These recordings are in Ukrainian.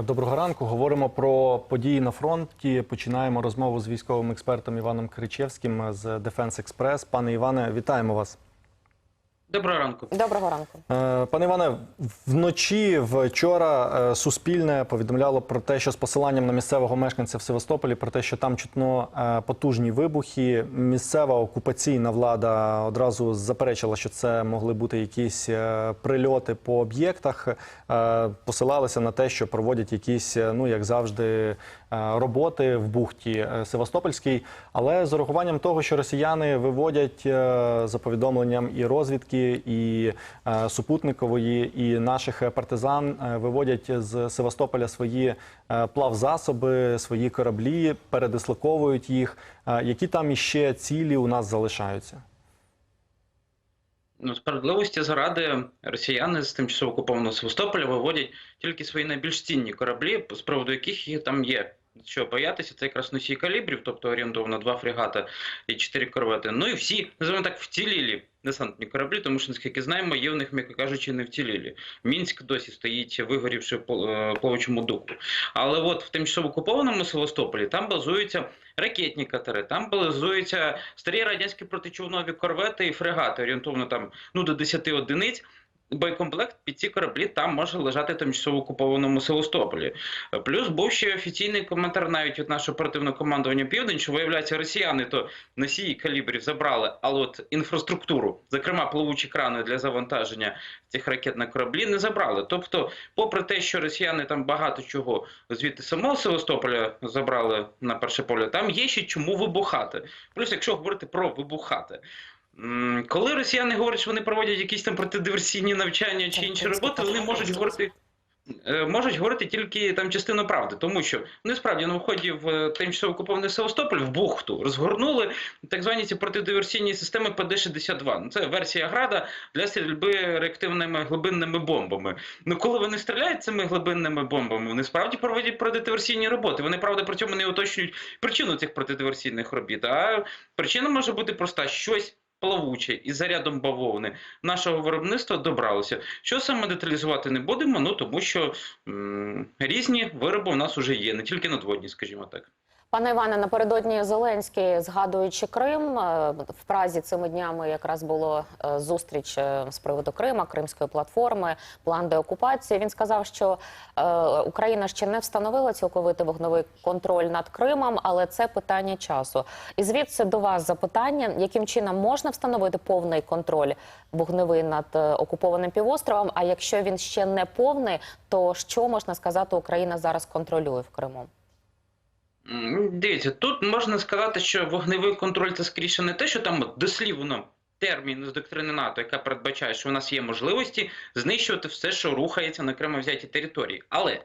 Доброго ранку. Говоримо про події на фронті. Починаємо розмову з військовим експертом Іваном Кричевським з Defense Express. Пане Іване, вітаємо вас. Доброго ранку. Доброго ранку. Е, Пане Іване, вночі вчора е, Суспільне повідомляло про те, що з посиланням на місцевого мешканця в Севастополі, про те, що там чутно е, потужні вибухи. Місцева окупаційна влада одразу заперечила, що це могли бути якісь прильоти по об'єктах. Посилалися на те, що проводять якісь, ну як завжди, роботи в бухті е, Севастопольській. Але з урахуванням того, що росіяни виводять е, за повідомленням і розвідки, і е, супутникової, і наших партизан е, виводять з Севастополя свої е, плавзасоби, свої кораблі, передислоковують їх. Е, Які там іще цілі у нас залишаються? Ну, справедливості заради росіяни з тимчасово окупованого Севастополя виводять тільки свої найбільш цінні кораблі, з приводу яких там є. Що боятися, це якраз носій калібрів, тобто орієнтовно два фрегата і чотири корвети. Ну і всі, називаємо так, вцілілі десантні кораблі, тому що, наскільки знаємо, є в них, м'яко кажучи, не вцілілі. Мінськ досі стоїть вигорівши е, плавучому дуку. Але от в тимчасово окупованому Севастополі там базуються ракетні катери, там базуються старі радянські протичовнові корвети і фрегати, орієнтовно там ну до 10 одиниць. Боєкомплект під ці кораблі там може лежати тимчасово окупованому Севастополі. Плюс був ще офіційний коментар навіть від нашого оперативного командування Південь, що виявляється, росіяни то носії калібрів забрали, але от інфраструктуру, зокрема плавучі крани для завантаження цих ракет на кораблі, не забрали. Тобто, попри те, що росіяни там багато чого звідти самого Севастополя забрали на перше поле, там є ще чому вибухати. Плюс, якщо говорити про вибухати. Коли росіяни говорять, що вони проводять якісь там протидиверсійні навчання чи інші роботи, вони можуть говорити. е, Можуть говорити тільки там частину правди, тому що вони справді на вході в е, тимчасово окупований Севастополь в бухту розгорнули так звані ці протидиверсійні системи ПД-62. Ну, Це версія града для стрільби реактивними глибинними бомбами. Ну коли вони стріляють цими глибинними бомбами, вони справді проводять протидиверсійні роботи. Вони правда при цьому не уточнюють причину цих протидиверсійних робіт. А причина може бути проста: щось. Плавуче і зарядом бавовни нашого виробництва добралося. Що саме деталізувати не будемо, ну тому що м, різні вироби у нас вже є, не тільки надводні, скажімо так. Пане Іване, напередодні Зеленський, згадуючи Крим, е, в Празі цими днями якраз було е, зустріч е, з приводу Крима, Кримської платформи, план деокупації. Він сказав, що Україна ще не встановила цілковитий вогневий контроль над Кримом, але це питання часу. І звідси до вас запитання, яким чином можна встановити повний контроль вогневий над окупованим півостровом? А якщо він ще не повний, то що можна сказати, Україна зараз контролює в Криму? М, Дивіться, тут можна сказати, що вогневий контроль це скоріше не те, що там дослівно термін з доктрини НАТО, яка передбачає, що у нас є можливості знищувати все, що рухається на окремо взяті території. Але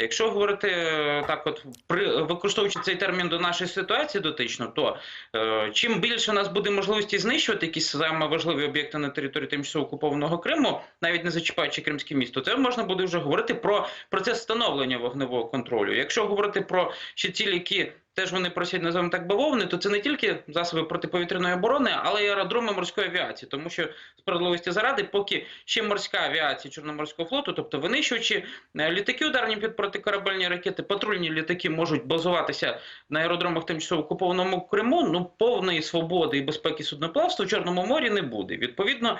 якщо говорити е, так, от при використовуючи цей термін до нашої ситуації дотично, то е, чим більше у нас буде можливості знищувати якісь саме важливі об'єкти на території тимчасово окупованого Криму, навіть не зачіпаючи Кримське місто, це можна буде вже говорити про процес встановлення вогневого контролю. Якщо говорити про ще цілі, які теж вони просять називаємо так бавовни, то це не тільки засоби протиповітряної оборони, але й аеродроми морської авіації, тому що справедливості заради, поки ще морська авіація Чорноморського флоту, тобто винищувачі, е, літаки ударні під протикорабельні ракети, патрульні літаки можуть базуватися на аеродромах тимчасово окупованому Криму. Ну повної свободи і безпеки судноплавства в Чорному морі не буде. Відповідно,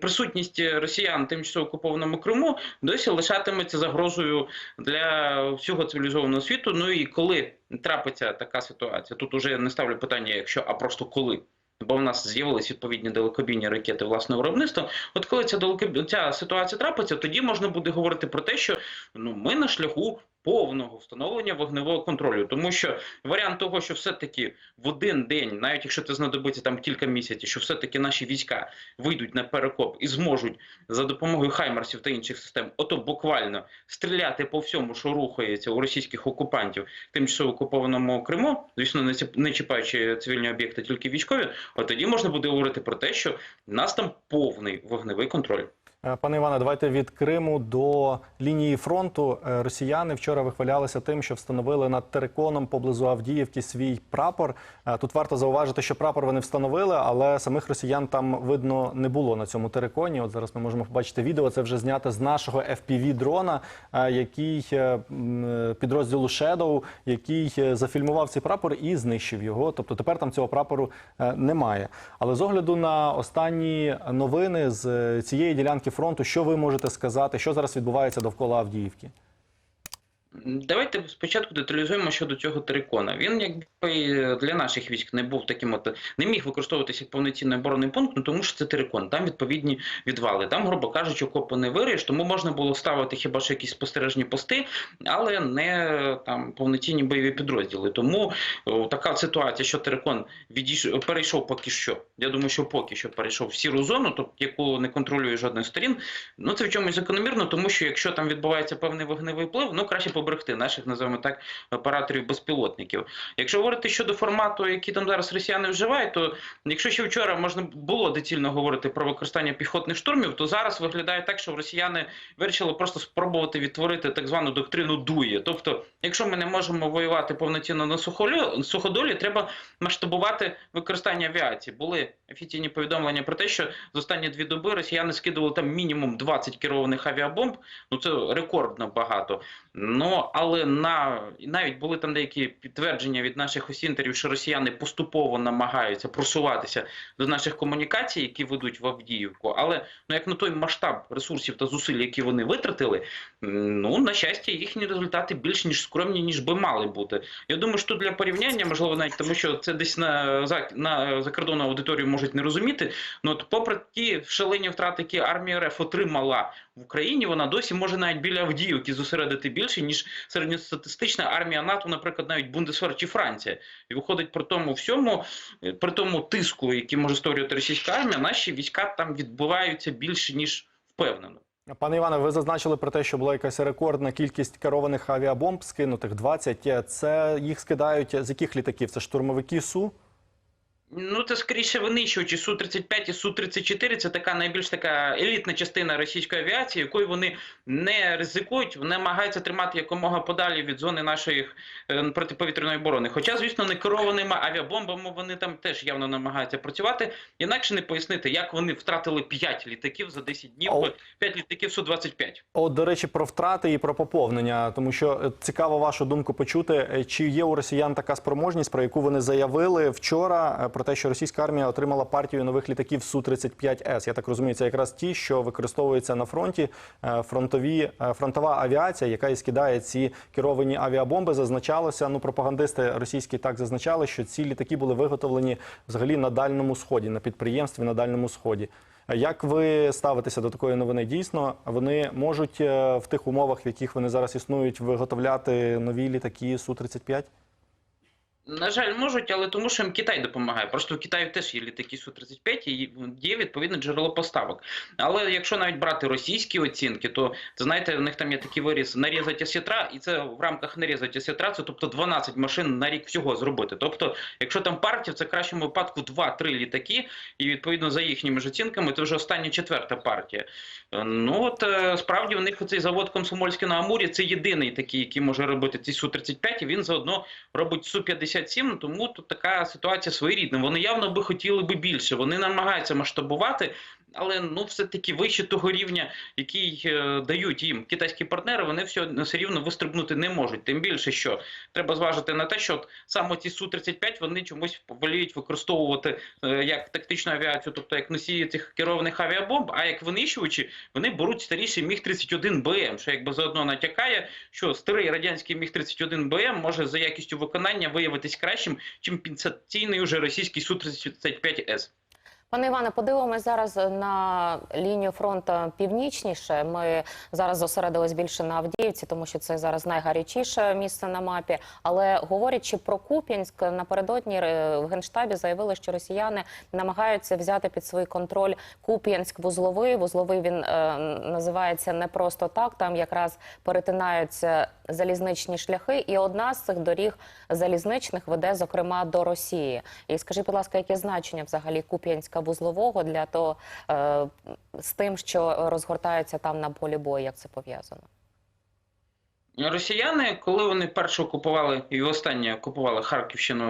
присутність росіян тимчасово окупованому Криму досі лишатиметься загрозою для всього цивілізованого світу. Ну і коли трапиться така ситуація, тут уже не ставлю питання, якщо, а просто коли. Бо в нас з'явились відповідні далекобійні ракети власного виробництва. От коли ця далекобі... ця ситуація трапиться, тоді можна буде говорити про те, що ну ми на шляху повного встановлення вогневого контролю, тому що варіант того, що все-таки в один день, навіть якщо це знадобиться там кілька місяців, що все-таки наші війська вийдуть на перекоп і зможуть за допомогою хаймарсів та інших систем, ото буквально стріляти по всьому, що рухається у російських окупантів тимчасово окупованому Криму, звісно, не чіпаючи цивільні об'єкти, тільки військові, от тоді можна буде говорити про те, що в нас там повний вогневий контроль. Е, Пане Іване, давайте від Криму до лінії фронту. Е, Росіяни вчора вихвалялися тим, що встановили над териконом поблизу Авдіївки свій прапор. Е, Тут варто зауважити, що прапор вони встановили, але самих росіян там видно не було на цьому териконі. От зараз ми можемо побачити відео. Це вже знято з нашого fpv дрона, який підрозділу Shadow, який зафільмував цей прапор і знищив його. Тобто тепер там цього прапору немає. Але з огляду на останні новини з цієї ділянки фронту, що ви можете сказати, що зараз відбувається довкола Авдіївки? Давайте спочатку деталізуємо щодо цього терикона. Він якби для наших військ не був таким, от не міг використовуватися як повноцінний оборонний пункт, ну тому що це терикон. Там відповідні відвали. Там, грубо кажучи, окопи не вирієш, тому можна було ставити хіба що якісь спостережні пости, але не там повноцінні бойові підрозділи. Тому о, така ситуація, що терикон відійшов, перейшов поки що. Я думаю, що поки що перейшов в сіру зону, тобто яку не контролює жодної сторін. Ну це в чомусь закономірно, тому що якщо там відбувається певний вогневий вплив, ну краще поберегти наших, називаємо так, операторів безпілотників. Якщо говорити щодо формату, який там зараз росіяни вживають, то якщо ще вчора можна було доцільно говорити про використання піхотних штурмів, то зараз виглядає так, що росіяни вирішили просто спробувати відтворити так звану доктрину дує. Тобто, якщо ми не можемо воювати повноцінно на суходолі, треба масштабувати використання авіації. Були офіційні повідомлення про те, що за останні дві доби росіяни скидували там мінімум 20 керованих авіабомб. Ну це рекордно багато. Ну але на навіть були там деякі підтвердження від наших осінтерів, що росіяни поступово намагаються просуватися до наших комунікацій, які ведуть в Авдіївку. Але ну як на той масштаб ресурсів та зусиль, які вони витратили, ну на щастя, їхні результати більш ніж скромні, ніж би мали бути. Я думаю, що для порівняння, можливо, навіть тому, що це десь на за, на закордонну аудиторію можуть не розуміти. Ну от попри ті шалені втрати, які армія РФ отримала в Україні, вона досі може навіть біля Авдіївки зосередити більше ніж середньостатистична армія НАТО, наприклад, навіть Бундесвер чи Франція. І виходить при тому всьому, е, при тому тиску, який може створювати російська армія, наші війська там відбуваються більше ніж впевнено. Пане Іване, ви зазначили про те, що була якась рекордна кількість керованих авіабомб, скинутих 20. Це їх скидають з яких літаків? Це штурмовики Су? Ну, це скоріше винищувачі Су-35 і Су-34. Це така найбільш така елітна частина російської авіації, якою вони не ризикують, вони намагаються тримати якомога подалі від зони нашої е, протиповітряної оборони. Хоча, звісно, не керованими авіабомбами вони там теж явно намагаються працювати. Інакше не пояснити, як вони втратили 5 літаків за 10 днів, Ау. 5 літаків Су-25. От, до речі, про втрати і про поповнення, тому що е, цікаво вашу думку почути, е, чи є у росіян така спроможність, про яку вони заявили вчора, про те, що російська армія отримала партію нових літаків Су-35С. Я так розумію, це якраз ті, що використовуються на фронті. Е, Фронтові е, фронтова авіація, яка і скидає ці керовані авіабомби, зазначалося. Ну, пропагандисти російські так зазначали, що ці літаки були виготовлені взагалі на дальньому сході, на підприємстві на дальньому сході. Як ви ставитеся до такої новини? Дійсно, вони можуть е, в тих умовах, в яких вони зараз існують, виготовляти нові літаки Су-35? На жаль, можуть, але тому, що їм Китай допомагає. Просто в Китаї теж є літаки Су-35 і є відповідне джерело поставок. Але якщо навіть брати російські оцінки, то знаєте, у них там є такий виріс нарізати осетра, і це в рамках нарізати осетра, це тобто 12 машин на рік всього зробити. Тобто, якщо там партія, це в кращому випадку 2-3 літаки, і відповідно за їхніми ж оцінками, це вже остання четверта партія. Ну от е, справді у них оцей завод Комсомольський на Амурі це єдиний такий, який може робити ці Су-35, і він заодно робить Су-57, тому тут така ситуація своєрідна. Вони явно би хотіли би більше. Вони намагаються масштабувати, але ну все-таки вище того рівня, який е, дають їм китайські партнери, вони все, все рівно вистрибнути не можуть. Тим більше, що треба зважити на те, що от саме ці Су-35 вони чомусь воліють використовувати е, як тактичну авіацію, тобто як носії цих керованих авіабомб, а як винищувачі вони беруть старіший Міг-31 БМ, що якби заодно натякає, що старий радянський Міг-31 БМ може за якістю виконання виявитись кращим, чим пінцаційний уже російський Су-35С. Пане Іване, подивимось зараз на лінію фронту північніше. Ми зараз зосередились більше на Авдіївці, тому що це зараз найгарячіше місце на мапі. Але говорячи про Куп'янськ, напередодні е, в генштабі заявили, що росіяни намагаються взяти під свій контроль Куп'янськ вузловий. Вузловий він е, називається не просто так. Там якраз перетинаються залізничні шляхи, і одна з цих доріг залізничних веде, зокрема, до Росії. І скажіть, будь ласка, яке значення взагалі Куп'янська вузлового для того е, з тим, що розгортається там на полі бою, як це пов'язано? Росіяни, коли вони перше окупували і останнє окупували Харківщину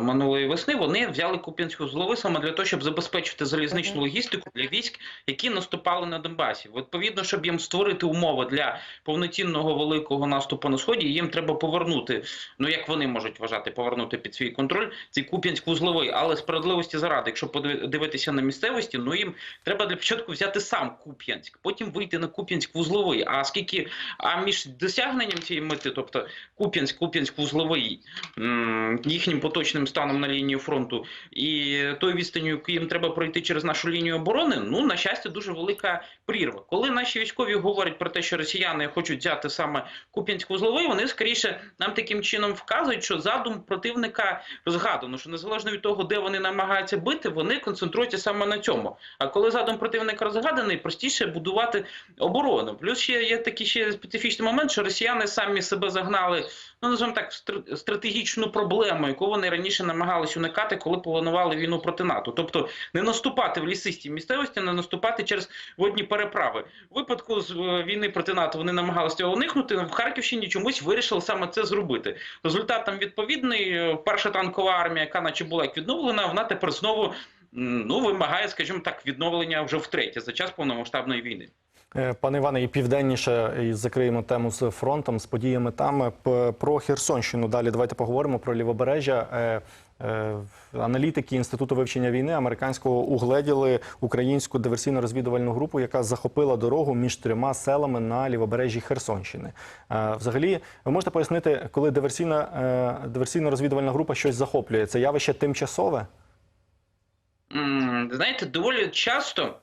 минулої весни, вони взяли Куп'янську злови саме для того, щоб забезпечити залізничну логістику для військ, які наступали на Донбасі. Відповідно, щоб їм створити умови для повноцінного великого наступу на сході, їм треба повернути. Ну як вони можуть вважати, повернути під свій контроль цей Куп'янськ вузловий, але справедливості заради, якщо подивитися на місцевості, ну їм треба для початку взяти сам Куп'янськ, потім вийти на Куп'янськ вузловий. А скільки а між досягненням цієї мети, тобто Куп'янськ, Куп'янськ вузловий, їхнім поточним станом на лінії фронту і той відстанню, яку їм треба пройти через нашу лінію оборони, ну на щастя, дуже велика прірва. Коли наші військові говорять про те, що росіяни хочуть взяти саме Куп'янськ вузловий, вони скоріше нам таким чином вказують, що задум противника розгадано, що незалежно від того, де вони намагаються бити, вони концентруються саме на цьому. А коли задум противника розгаданий, простіше будувати оборону. Плюс ще є такий ще специфічний момент, що росіяни самі себе загнали, ну називаємо так, в стр- стратегічну проблему, яку вони раніше намагалися уникати, коли планували війну проти НАТО. Тобто не наступати в лісистій місцевості, не наступати через водні переправи. У випадку з е, війни проти НАТО вони намагалися уникнути. В Харківщині чомусь вирішили саме це зробити. Результат там відповідний. Е, Перша танкова армія, яка наче була як відновлена, вона тепер знову ну вимагає, скажімо так, відновлення вже втретє за час повномасштабної війни. Е, Пане Іване, і південніше і закриємо тему з фронтом, з подіями там. Е, Про Херсонщину далі давайте поговоримо про лівобережжя. Е, Аналітики Інституту вивчення війни американського угледіли українську диверсійно-розвідувальну групу, яка захопила дорогу між трьома селами на лівобережжі Херсонщини. Взагалі, ви можете пояснити, коли диверсійна диверсійно-розвідувальна група щось захоплює, це явище тимчасове? Знаєте, доволі часто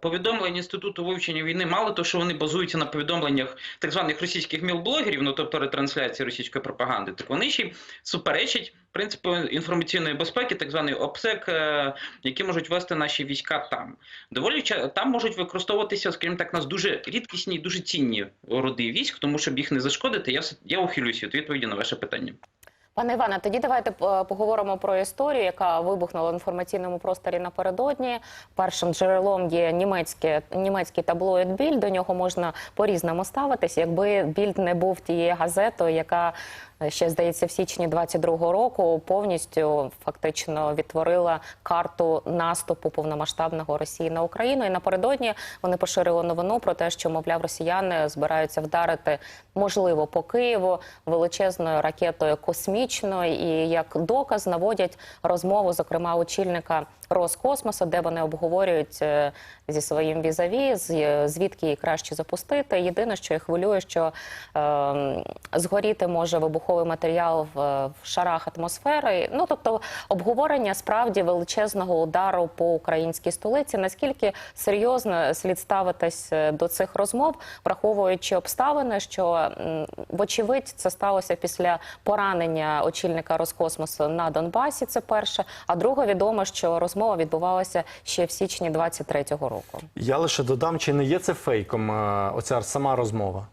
повідомлення інституту вивчення війни, мало того, що вони базуються на повідомленнях так званих російських мілблогерів, ну тобто ретрансляції російської пропаганди, так вони ще суперечать принципу інформаційної безпеки, так званий ОПСЕК, е, які можуть вести наші війська там. Доволі там можуть використовуватися, скажімо так, нас дуже рідкісні і дуже цінні роди військ, тому щоб їх не зашкодити, я я ухилюся від відповіді на ваше питання. Пане Іване, тоді давайте е, поговоримо про історію, яка вибухнула в інформаційному просторі напередодні. Першим джерелом є німецьке, німецький таблоїд Більд. До нього можна по-різному ставитись. Якби Більд не був тією газетою, яка е, ще здається в січні 22-го року повністю фактично відтворила карту наступу повномасштабного Росії на Україну. І напередодні вони поширили новину про те, що мовляв росіяни збираються вдарити можливо по Києву величезною ракетою космічною, і як доказ наводять розмову, зокрема очільника Роскосмосу, де вони обговорюють е, зі своїм візаві, звідки її краще запустити. Єдине, що їх хвилює, що е, згоріти може вибуховий матеріал в, в шарах атмосфери. Ну тобто обговорення справді величезного удару по українській столиці. Наскільки серйозно слід ставитись е, до цих розмов, враховуючи обставини, що вочевидь це сталося після поранення очільника Роскосмосу на Донбасі. Це перше. А друге відомо, що розмова відбувалася ще в січні 23-го року. Я лише додам, чи не є це фейком, е, оця сама розмова?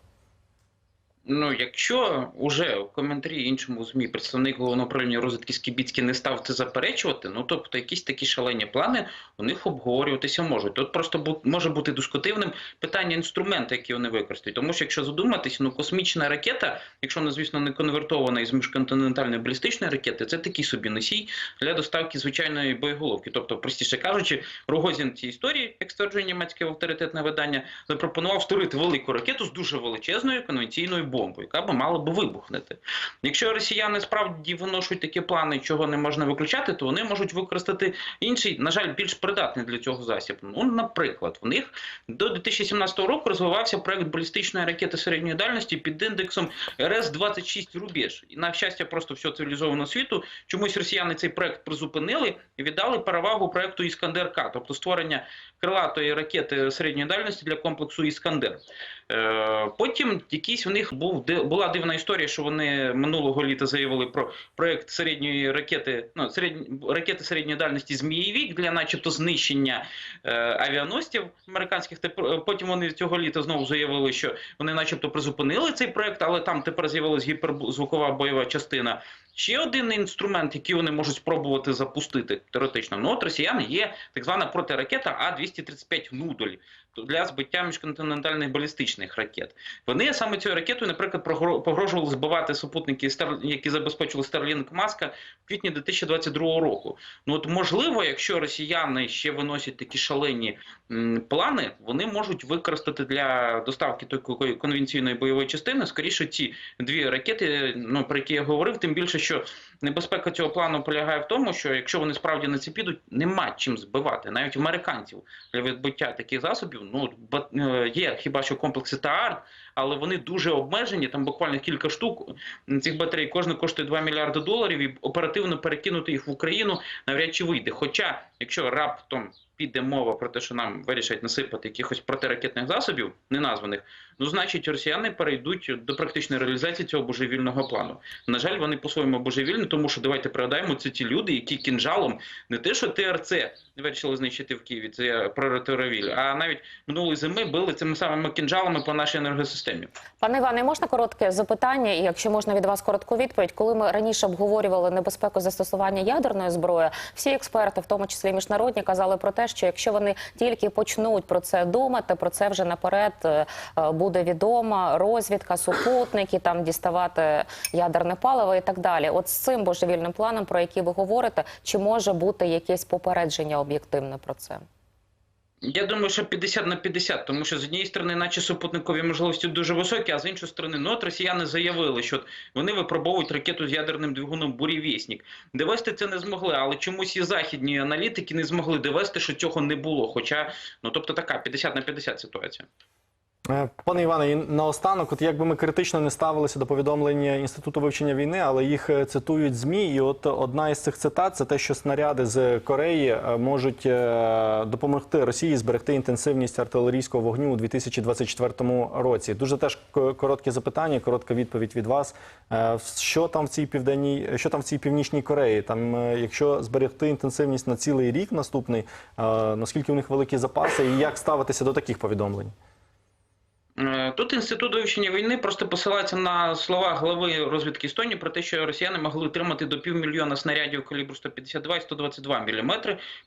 Ну, якщо уже в коментарі іншому ЗМІ представник головного управління розвідки Скібіцький не став це заперечувати, ну тобто якісь такі шалені плани у них обговорюватися можуть. Тут просто бу- може бути дискутивним питання інструменту, які вони використають. Тому що якщо задуматись, ну космічна ракета, якщо вона, звісно, не конвертована із міжконтинентальної балістичної ракети, це такий собі носій для доставки звичайної боєголовки. Тобто, простіше кажучи, Рогозін цієї історії, як стверджує німецьке авторитетне видання, запропонував створити велику ракету з дуже величезною конвенційною яка би мала би вибухнути. Якщо росіяни справді виношують такі плани, чого не можна виключати, то вони можуть використати інший, на жаль, більш придатний для цього засіб. Ну, наприклад, в них до 2017 року розвивався проект балістичної ракети середньої дальності під індексом РС-26 Рубеж. І на щастя, просто всього цивілізованого світу чомусь росіяни цей проект призупинили і віддали перевагу проекту Іскандер К, тобто створення крилатої ракети середньої дальності для комплексу Іскандер. Е, Потім якийсь у них був була дивна історія, що вони минулого літа заявили про проект середньої ракети, ну середні ракети середньої дальності Змієвік для, начебто, знищення е, авіаносців американських. Тепер потім вони цього літа знову заявили, що вони, начебто, призупинили цей проект, але там тепер з'явилась гіперзвукова бойова частина. Ще один інструмент, який вони можуть спробувати запустити теоретично. Ну от росіяни є так звана протиракета А-235 «Нудоль» для збиття міжконтинентальних балістичних ракет. Вони саме цією ракетою, наприклад, погрожували збивати супутники, які забезпечили Starlink Маска в квітні 2022 року. Ну от можливо, якщо росіяни ще виносять такі шалені плани, вони можуть використати для доставки такої конвенційної бойової частини скоріше ці дві ракети, ну про які я говорив, тим більше, що небезпека цього плану полягає в тому, що якщо вони справді на це підуть, нема чим збивати, навіть американців для відбиття таких засобів. Ну е, є хіба що комплекси ТААР, але вони дуже обмежені. Там буквально кілька штук цих батарей. Кожна коштує 2 мільярди доларів, і оперативно перекинути їх в Україну навряд чи вийде. Хоча, якщо раптом піде мова про те, що нам вирішать насипати якихось протиракетних засобів, неназваних, ну значить росіяни перейдуть до практичної реалізації цього божевільного плану. На жаль, вони по-своєму божевільні, тому що давайте пригадаємо, це ті люди, які кінжалом не те, що ТРЦ вирішили знищити в Києві, це я а навіть минулої зими били цими самими кінжалами по нашій енергосистемі. Пане Іване, можна коротке запитання, і якщо можна від вас коротку відповідь, коли ми раніше обговорювали небезпеку застосування ядерної зброї, всі експерти, в тому числі міжнародні, казали про те, що якщо вони тільки почнуть про це думати, про це вже наперед е, е, буде відомо, розвідка, супутники, там діставати ядерне паливо і так далі. От з цим божевільним планом, про який ви говорите, чи може бути якесь попередження об'єктивне про це? Я думаю, що 50 на 50, тому що з однієї сторони, наче супутникові можливості дуже високі, а з іншої сторони, ну от росіяни заявили, що вони випробовують ракету з ядерним двигуном «Бурєвєснік». Довести це не змогли, але чомусь і західні аналітики не змогли довести, що цього не було. Хоча, ну тобто така 50 на 50 ситуація. Е, Пане Іване, і наостанок, от якби ми критично не ставилися до повідомлення Інституту вивчення війни, але їх е, цитують ЗМІ. І от одна із цих цитат це те, що снаряди з Кореї е, можуть допомогти Росії зберегти інтенсивність артилерійського вогню у 2024 році. Дуже теж коротке запитання, коротка відповідь від вас. Що там в цій південній, що там в цій північній Кореї? Там, якщо зберегти інтенсивність на цілий рік наступний, наскільки у них великі запаси, і як ставитися до таких повідомлень? Е, Тут інститут вивчення війни просто посилається на слова глави розвідки Естонії про те, що росіяни могли отримати до півмільйона снарядів калібру 152 і 122 мм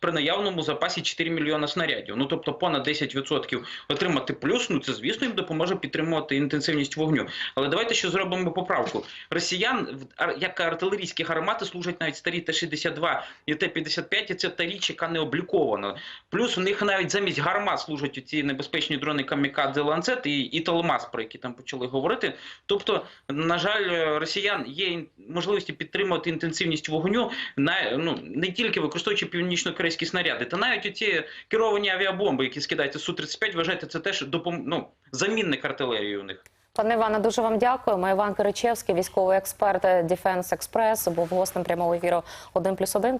при наявному запасі 4 мільйона снарядів. Ну тобто понад 10% отримати плюс. Ну це звісно їм допоможе підтримувати інтенсивність вогню. Але давайте ще зробимо поправку. Росіян як артилерійські гармати служать навіть старі Т-62 і Т-55, і це та річ, яка не облікована. Плюс у них навіть замість гармат служать ці небезпечні дрони Камікадзе Ланцет і, і Толмас, про які там почали говорити. Тобто, на жаль, росіян є можливості підтримувати інтенсивність вогню на ну не тільки використовуючи північно-корейські снаряди, та навіть оці керовані авіабомби, які скидаються су 35 вважайте, це теж допом... ну, замінник артилерії у них. Пане Іване, дуже вам дякуємо. Іван Киричевський, військовий експерт Defense Express, був гостем прямого ефіру 1+,1.